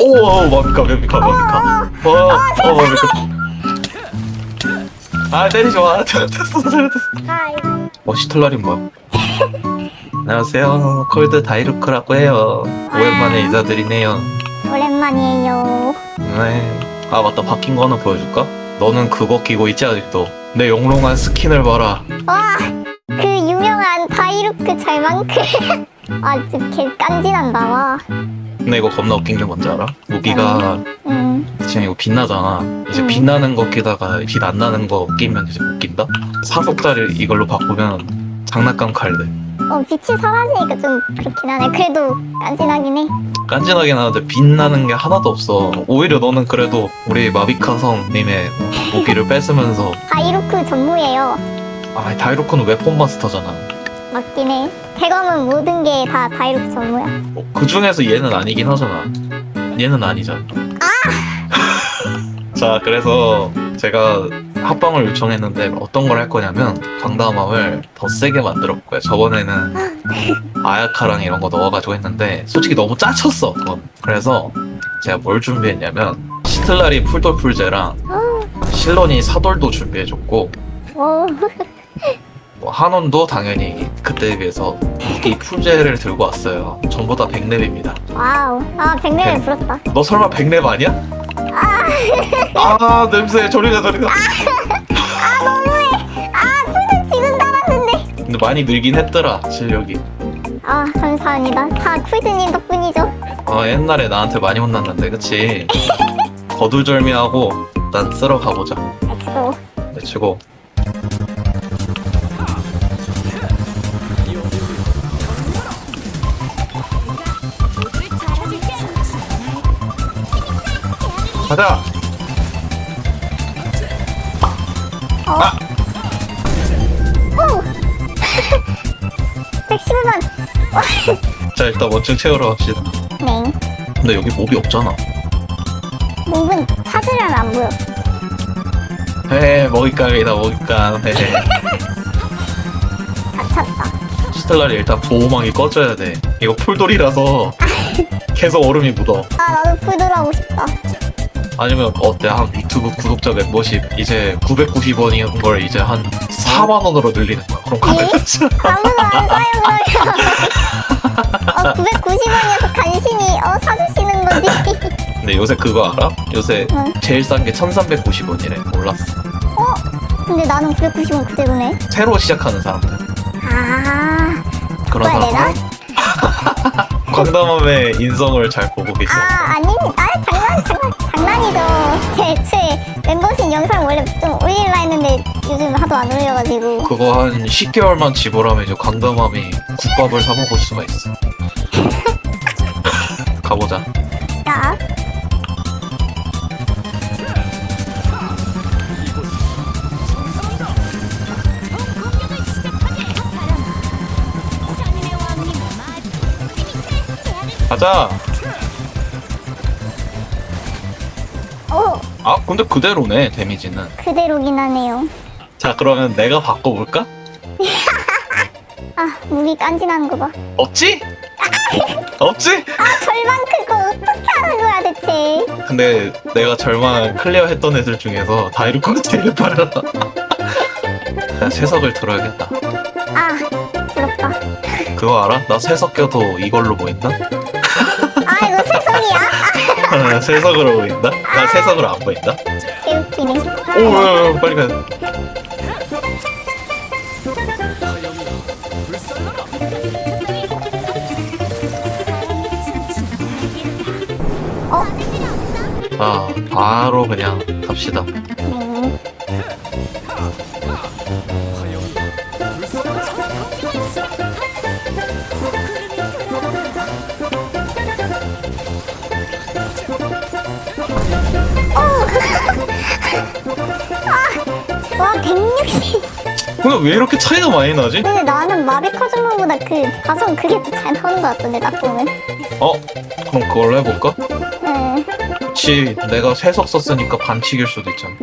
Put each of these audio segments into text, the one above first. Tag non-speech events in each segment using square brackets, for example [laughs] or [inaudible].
오, 맘카, 맘카, 맘카. 어, 어, 맘카. 아, 때리지 마. [laughs] 됐어, 잘못했어. 하이. 어, 시틀라린 뭐야? 안녕하세요. 콜드 다이루크라고 해요. 오랜만에 인사드리네요. 오랜만이에요. 네. 아, 맞다. 바뀐 거 하나 보여줄까? 너는 그거 끼고 있지, 아직도. 내 영롱한 스킨을 봐라. 와, 그 유명한 다이루크 절망크. [laughs] 아, 진짜 개 깐지난다, 와. 근데 이거 겁나 웃긴 게 뭔지 알아? 무기가 음, 지금 이거 빛나잖아. 이제 음. 빛나는 거 끼다가 빛 안 나는 거 끼면 이제 못 낀다? 사속짜리 이걸로 바꾸면 장난감 칼 돼. 어, 빛이 사라지니까 좀 그렇긴 하네. 그래도 깐지나긴 해. 깐진하긴 하는데 빛나는 게 하나도 없어. 오히려 너는 그래도 우리 마비카성님의 [laughs] 무기를 뺏으면서 다이루크 전무예요. 아 다이로크는 웨폰 마스터잖아. 맞긴 해. 대검은 모든 게 다 다이루크 전무야. 어, 그 중에서 얘는 아니긴 하잖아. 얘는 아니잖아. [laughs] 자, 그래서 제가 합방을 요청했는데 어떤 걸 할 거냐면 강다음함을 더 세게 거예요. 저번에는 아야카랑 이런 거 넣어가지고 했는데 솔직히 너무 짜쳤어. 그건. 그래서 제가 뭘 준비했냐면 시틀라리 풀돌풀제랑 실론이 사돌도 준비해줬고 오, 뭐 한원도 당연히 그때에 비해서 무기 풀제를 들고 왔어요. 전부 다 100렙입니다. 와우. 아, 백레를 네. 부럽다. 너 설마 100렙 아니야? 아 냄새 저리가 저리가 아, 너무해. 아, 풀도 지금 달았는데. 근데 많이 늘긴 했더라 실력이 아, 감사합니다. 다 쿨드님 덕분이죠. 아 옛날에 나한테 많이 혼났는데 그치 [laughs] 거두절미하고 일단 쓸어 가보자 렛츠고. 내치고 가자 어. 아! [laughs] 오! 115번! 자 일단 원증 채우러 갑시다 네. 근데 여기 몹이 없잖아 몹은 찾으려면 안 보여. 헤 먹잇감이다 먹잇감 헤헤 [laughs] 다 찾다. 스텔라리 일단 보호막이 꺼져야 돼 이거 풀돌이라서 [laughs] 계속 얼음이 묻어 아, 나도 풀돌 하고 싶다. 아니면 어때 한 유튜브 구독자 멤버십 이제 990원이었던 걸 이제 한 4만 원으로 늘리는 거야 그럼 가능하지 [laughs] 아무도 안 사요, 그러면. 어, 990원이어서 간신히, 어, 사주시는 거지. [laughs] 근데 요새 그거 알아? 요새 응. 제일 싼 게 1390원이래 몰랐어 어? 근데 나는 990원 그대로네. 새로 시작하는 사람들 아, 그런 내가? 사람들 [laughs] 광담함의 인성을 잘 보고 계시네 아, 아니, 아, 장난, 장난, 장난이죠. 제 애초에 멤버십 영상 원래 좀 올리려 했는데 요즘 하도 안 올려가지고. 그거 한 10개월만 지불하면 이제 광담함이 국밥을 사 먹을 수가 있어 [laughs] 가보자 자, 가자 아 근데 그대로네 데미지는 그대로긴 하네요. 자 그러면 내가 바꿔볼까? [laughs] 아, 무기 깐지나는 거 봐. 없지? 없지? 아, 절반 크고 어떻게 하는 거야, 대체. 근데 내가 절망 클리어 했던 애들 중에서 다이루코가 제일 빨라 나 세석을 들어야겠다 아, 부럽다. 그거 알아? 나 세석 껴도 이걸로 보인다? 아, 이거 세석이야? [laughs] 세석으로 보인다? 나 세석으로 안 보인다? 오 야, 야, 빨리 가야 돼 어? 자 바로 그냥 갑시다 근데 왜 이렇게 차이가 많이 나지? 근데 나는 마비카즈마보다 그 가성 그게 더 잘 나오는 것 같던데, 나 보면. 어? 그럼 그걸로 해볼까? 응. 그치 내가 세석 썼으니까 반칙일 수도 있잖아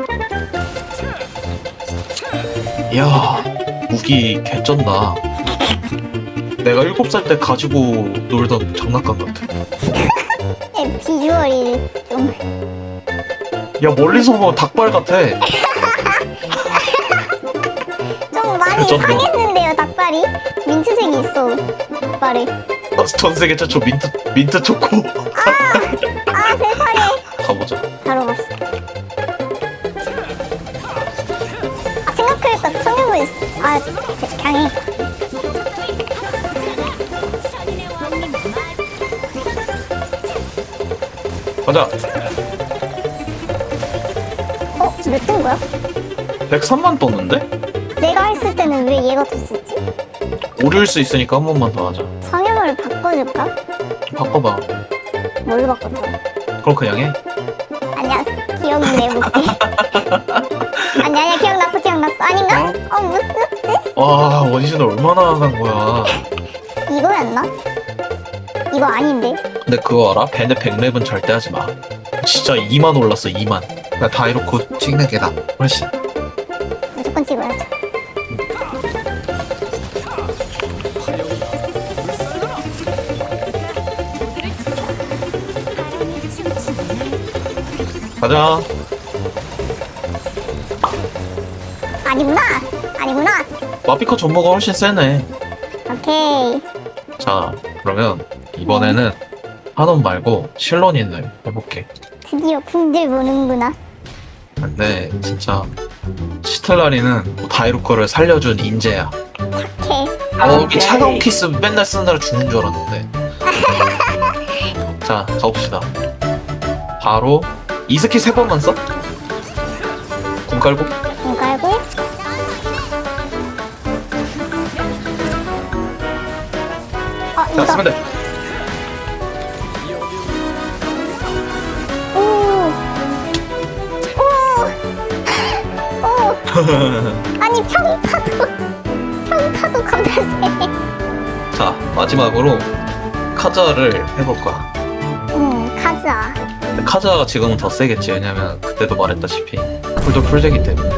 이야 무기 개쩐다 내가 7살 때 가지고 놀던 장난감 같아. 예, 비주얼이 좀 야, 멀리서 보면 닭발 같아. [laughs] 그 정도. 상했는데요 닭발이 민트색이 있어 닭발이 아, 전 세계 최초 민트, 민트 초코. 아 세상에 가보자. 바로 갑시다 아 생각해보니까 성형을 아 강해 가자. 어? 몇등 거야? 103만 떴는데? 내가 했을 때는 왜 얘가 떴었지? 오릴 수 있으니까 한 번만 더 하자. 성형을 바꿔줄까? 바꿔봐. 뭘로 바꿔줘? 그럼 그냥 해. 아니야 기억은 내볼게 아니 아니야 기억났어 기억났어 아닌가? 어 무슨 와, 원신을 얼마나 간 거야. 이거였나? 이거 아닌데 근데 그거 알아? 벤의 백랩은 절대 하지 마. 진짜 2만 올랐어, 2만. 나 다이로코 찍는 게 나. 훨씬. 무조건 찍어야죠 가자. 아니구나 아니구나 마피커 전모가 훨씬 세네. 오케이 자, 그러면 이번에는 한원 말고 실론인을 해볼게. 드디어 궁들 보는구나 근데 진짜 시틀라리는 뭐 다이로코를 살려준 인재야. 착해 어, 이 차가운 키스 맨날 쓰느라 죽는 줄 알았는데. [laughs] 자, 가봅시다. 바로 이스키 세 번만 써? 궁 깔고? 궁 깔고 어 자, 쓰면 돼. 오. 오. 오. [laughs] 아니 평타도 평타도 겁나 세. 자, 마지막으로 카자를 해볼 거야. 카자가 지금은 더 세겠지. 왜냐면 그때도 말했다시피 풀도 풀되기 때문에.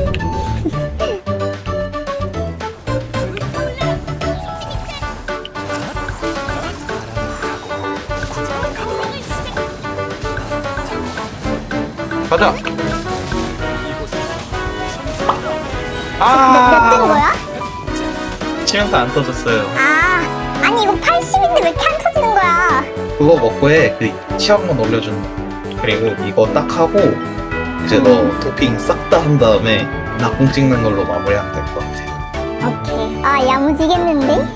가자. 몇뜬 아, 거야? 치명타 안 터졌어요. 아 아니 이거 80인데 왜 이렇게 안 터지는 거야? 그거 먹고 해. 그 치약만 올려준. 그리고 이거 딱 하고 이제 너 도핑 싹 다 한 다음에 낙공 찍는 걸로 마무리하면 될 것 같아. 오케이. 아 야무지겠는데?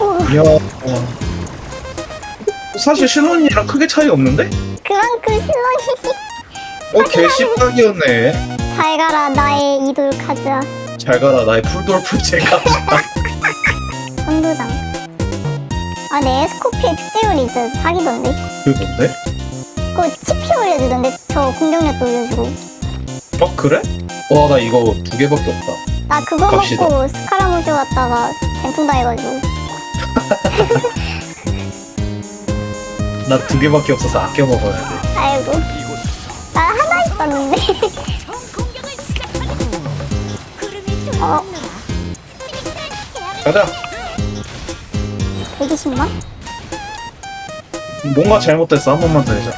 오, 이야. 사실 신혼이랑 크게 차이 없는데? 그만큼 신혼이 어, 개씹각이었네. 잘 가라 나의 이돌 카즈아 잘 가라, 나의 풀돌풀 제가. 선도장. 아, 내 에스코피의 특징을 진짜 사기던데? 그게 뭔데? 그거 치피 올려주던데? 저 공격력도 올려주고. 어, 그래? 와, 나 이거 두 개밖에 없다. 나 그거 갑시다. 먹고 스카라무쇼 갔다가 젠통 당해가지고. [laughs] 나 두 개밖에 없어서 아껴 먹어야 돼. 아이고. 있었는데. 어, 가자. 120만? 뭔가 잘못됐어. 한 번만 더 해자.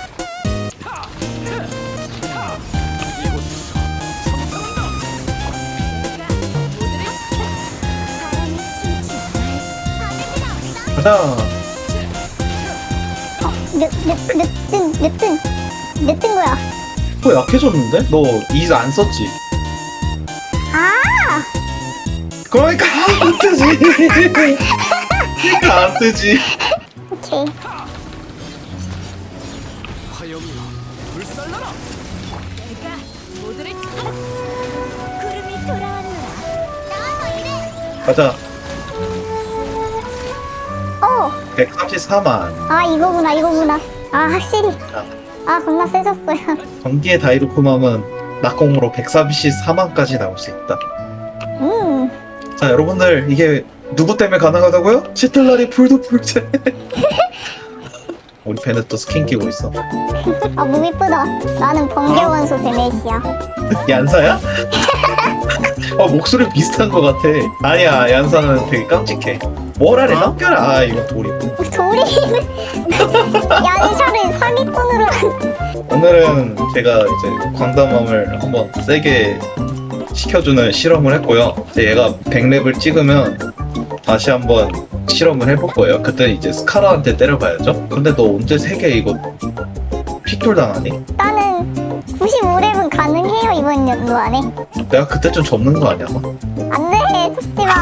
가자. 어, 몇, 몇, 몇 등, 몇 등? 몇등 거야? 또 약해졌는데? 너 이즈 안 썼지? 아! 그러니까 안 뜨지. [laughs] 그러니까 안 뜨지. 오케이. 구름이 돌아왔노라. 나와서 일해. 가자. 어! 134만. 아, 이거구나, 이거구나. 아, 확실히. 아, 겁나 세졌어요. 전기의 다이루코맘은 낙공으로 134만까지 나올 수 있다. 음. 자, 여러분들 이게 누구 때문에 가능하다고요? 시틀라리 풀도 풀체. [laughs] 우리 벤은 또 스킨 끼고 있어. 아, 몸 이쁘다. 나는 번개 원소 데메시야. 얀사야? 어 목소리 비슷한 것 같아. 아니야 얀사는 되게 깜찍해. 뭐라래 남겨라. 아 이거 돌이. 돌이 [laughs] 얀샤를 사기꾼으로 오늘은 제가 이제 광담함을 한번 세게 시켜주는 실험을 했고요. 이제 얘가 100렙을 찍으면 다시 한번 실험을 해볼 거예요. 그때 이제 스카라한테 때려봐야죠. 근데 너 언제 세개 이거 픽돌 당하니? 나는 95렙은 가능해요 이번 연도 안에 내가 그때 좀 접는 거 아니야? 안돼 속지마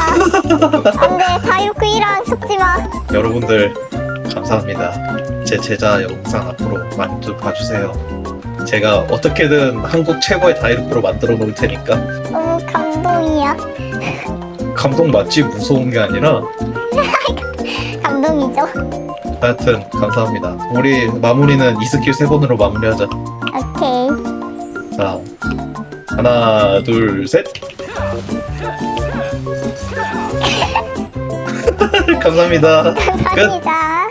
안돼 다이오크이랑 속지마 여러분들 감사합니다. 제 제자 영상 앞으로 많이 좀 봐주세요. 제가 어떻게든 한국 최고의 다이루프로 만들어 놓을 테니까 너무 감동이야 감동 맞지 무서운 게 아니라 [laughs] 감동이죠 하여튼 감사합니다. 우리 마무리는 이 스킬 세 번으로 마무리하자. 오케이 자 하나 둘 셋. [laughs] [laughs] 감사합니다. 끝. 감사합니다